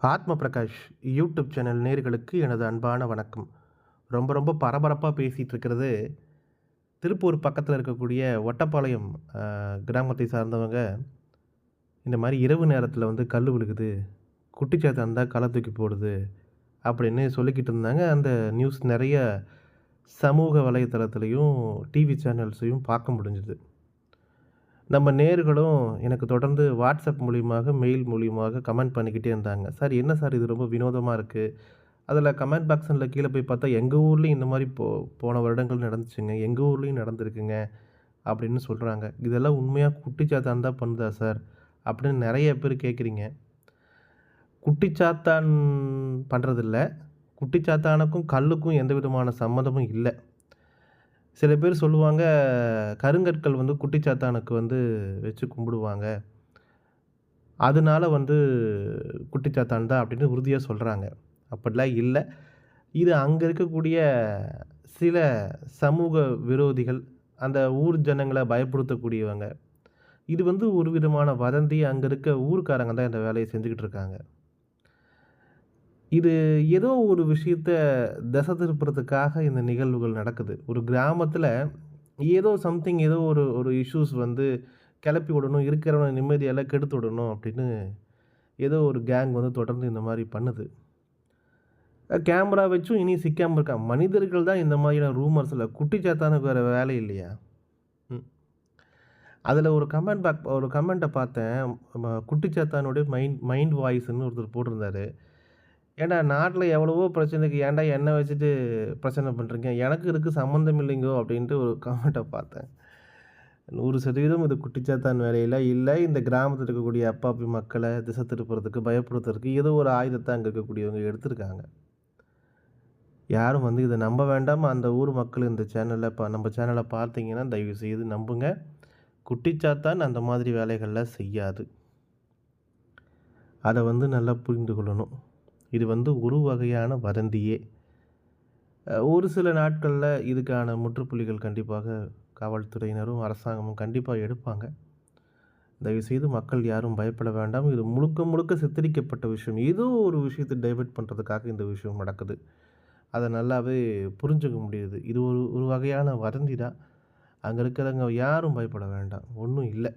ஆத்ம Prakash YouTube channel நேர்களுக்கு எனது அன்பான வணக்கம். ரொம்ப ரொம்ப பரபரப்பாக பேசிகிட்டு இருக்கிறது திருப்பூர் பக்கத்தில் இருக்கக்கூடிய ஒட்டப்பாளையம் கிராமத்தை சார்ந்தவங்க. இந்த மாதிரி இரவு நேரத்தில் வந்து கல் விழுகுது குட்டிச்சாத்து இருந்தால் களை தூக்கி போடுது அப்படின்னு சொல்லிக்கிட்டு இருந்தாங்க. அந்த நியூஸ் நிறைய சமூக வலைத்தளத்துலேயும் டிவி சேனல்ஸையும் பார்க்க முடிஞ்சுது. நம்ம நேர்களும் எனக்கு தொடர்ந்து வாட்ஸ்அப் மூலியமாக மெயில் மூலியமாக கமெண்ட் பண்ணிக்கிட்டே இருந்தாங்க. சார் என்ன சார் இது ரொம்ப வினோதமாக இருக்குது அதில் கமெண்ட் பாக்ஸில் கீழே போய் பார்த்தா எங்கள் ஊர்லேயும் இந்த மாதிரி போ போன வருடங்கள் நடந்துச்சுங்க. எங்கள் ஊர்லேயும் நடந்திருக்குங்க. அப்படின்னு சொல்கிறாங்க இதெல்லாம் உண்மையாக குட்டிச்சாத்தான் தான் பண்ணுதா சார்? அப்படின்னு நிறைய பேர் கேட்குறீங்க. குட்டிச்சாத்தான் பண்ணுறதில்ல குட்டிச்சாத்தானுக்கும் கல்லுக்கும் எந்த விதமான சம்மந்தமும் இல்லை. சில பேர் சொல்லுவாங்க கருங்கற்கள் வந்து குட்டிச்சாத்தானுக்கு வந்து வச்சு கும்பிடுவாங்க. அதனால வந்து குட்டிச்சாத்தான் தான் அப்படின்னு உறுதியாக சொல்கிறாங்க அப்படிலாம் இல்லை. இது அங்கே இருக்கக்கூடிய சில சமூக விரோதிகள் அந்த ஊர் ஜனங்களை பயப்படுத்தக்கூடியவங்க. இது வந்து ஒரு விதமான வதந்தி அங்கே இருக்க ஊர்க்காரங்க தான் இந்த வேலையை செஞ்சுக்கிட்டு இருக்காங்க. இது ஏதோ ஒரு விஷயத்த திசை திருப்புறதுக்காக இந்த நிகழ்வுகள் நடக்குது. ஒரு கிராமத்தில் ஏதோ சம்திங் ஏதோ ஒரு ஒரு இஷ்யூஸ் வந்து கிளப்பி விடணும் இருக்கிறவன நிம்மதியெல்லாம் கெடுத்து விடணும் அப்படின்னு ஏதோ ஒரு கேங் வந்து தொடர்ந்து இந்த மாதிரி பண்ணுது. கேமரா வச்சும் இனி சிக்காமல் இருக்கா? மனிதர்கள் தான் இந்த மாதிரியான ரூமர்ஸில் குட்டிச்சாத்தானுக்கு வேறு வேலை இல்லையா? ம். அதில் ஒரு கமெண்ட் பேக் ஒரு கமெண்ட்டை பார்த்தேன். குட்டிச்சாத்தானுடைய மைண்ட் மைண்ட் வாய்ஸ்ன்னு ஒருத்தர் போட்டிருந்தாரு. ஏன்டா நாட்டில் எவ்வளவோ பிரச்சனைக்கு ஏன்டா என்னை வச்சுட்டு பிரச்சனை பண்ணுறீங்க எனக்கு இதுக்கு சம்மந்தம் இல்லைங்கோ அப்படின்ட்டு ஒரு கமெண்ட்டை பார்த்தேன். நூறு சதவீதம் இது குட்டிச்சாத்தான் வேலையில். இல்லை இந்த கிராமத்தில் இருக்கக்கூடிய அப்பாப்பி மக்களை திசை திருப்புறதுக்கு பயப்படுத்துறதுக்கு ஏதோ ஒரு ஆயுதத்தை அங்கே இருக்கக்கூடியவங்க எடுத்திருக்காங்க. யாரும் வந்து இதை நம்ப வேண்டாம். அந்த ஊர் மக்கள் இந்த சேனலில் இப்போ நம்ம சேனலை பார்த்தீங்கன்னா தயவு செய்து நம்புங்க. குட்டிச்சாத்தான் அந்த மாதிரி வேலைகள்லாம் செய்யாது. அதை வந்து நல்லா புரிந்து கொள்ளணும். இது வந்து ஒரு வகையான வதந்தியே. ஒரு சில நாட்களில் இதுக்கான முற்றுப்புள்ளிகள் கண்டிப்பாக காவல்துறையினரும் அரசாங்கமும் கண்டிப்பாக எடுப்பாங்க. தயவுசெய்து மக்கள் யாரும் பயப்பட வேண்டாம். இது முழுக்க முழுக்க சித்தரிக்கப்பட்ட விஷயம். ஏதோ ஒரு விஷயத்தை டைவெர்ட் பண்ணுறதுக்காக இந்த விஷயம் நடக்குது. அதை நல்லாவே புரிஞ்சுக்க முடியுது. இது ஒரு ஒரு வகையான வதந்தி தான். அங்கே இருக்கிறவங்க யாரும் பயப்பட வேண்டாம். ஒன்றும் இல்லை.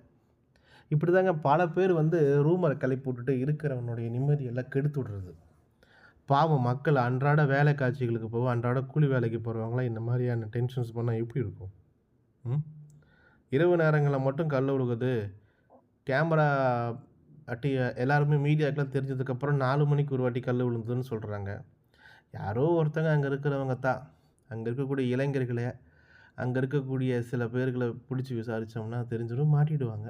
இப்படி தாங்க பல பேர் வந்து ரூமரை கிளப்பி விட்டுட்டு இருக்கிறவனுடைய நிம்மதியெல்லாம் கெடுத்து விடுறது. பாவம் மக்கள் அன்றாட வேலை காட்சிகளுக்கு போவோம் அன்றாட கூலி வேலைக்கு போகிறவங்களாம் இந்த மாதிரியான டென்ஷன்ஸ் பண்ணால் எப்படி இருக்கும்? ம்? இரவு நேரங்களில் மட்டும் கல் உழுகுது. கேமரா அட்டி எல்லாருமே மீடியாக்கெலாம் தெரிஞ்சதுக்கப்புறம் நாலு மணிக்கு ஒரு வாட்டி கல் விழுந்ததுன்னு சொல்கிறாங்க யாரோ ஒருத்தங்க அங்கே இருக்கிறவங்க தான். அங்கே இருக்கக்கூடிய இளைஞர்களே அங்கே இருக்கக்கூடிய சில பேர்களை பிடிச்சி விசாரித்தோம்னா தெரிஞ்சிடும் மாட்டிடுவாங்க.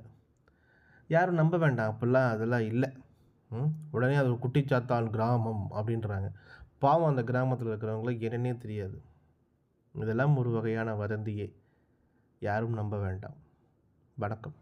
யாரும் நம்ப வேண்டாம். அப்படிலாம் அதெல்லாம் இல்லை. உடனே அது ஒரு குட்டிச்சாத்தான் கிராமம் அப்படின்றாங்க. பாவம் அந்த கிராமத்தில் இருக்கிறவங்களுக்கு என்னன்னே தெரியாது. இதெல்லாம் ஒரு வகையான வதந்தியே. யாரும் நம்ப வேண்டாம். வணக்கம்.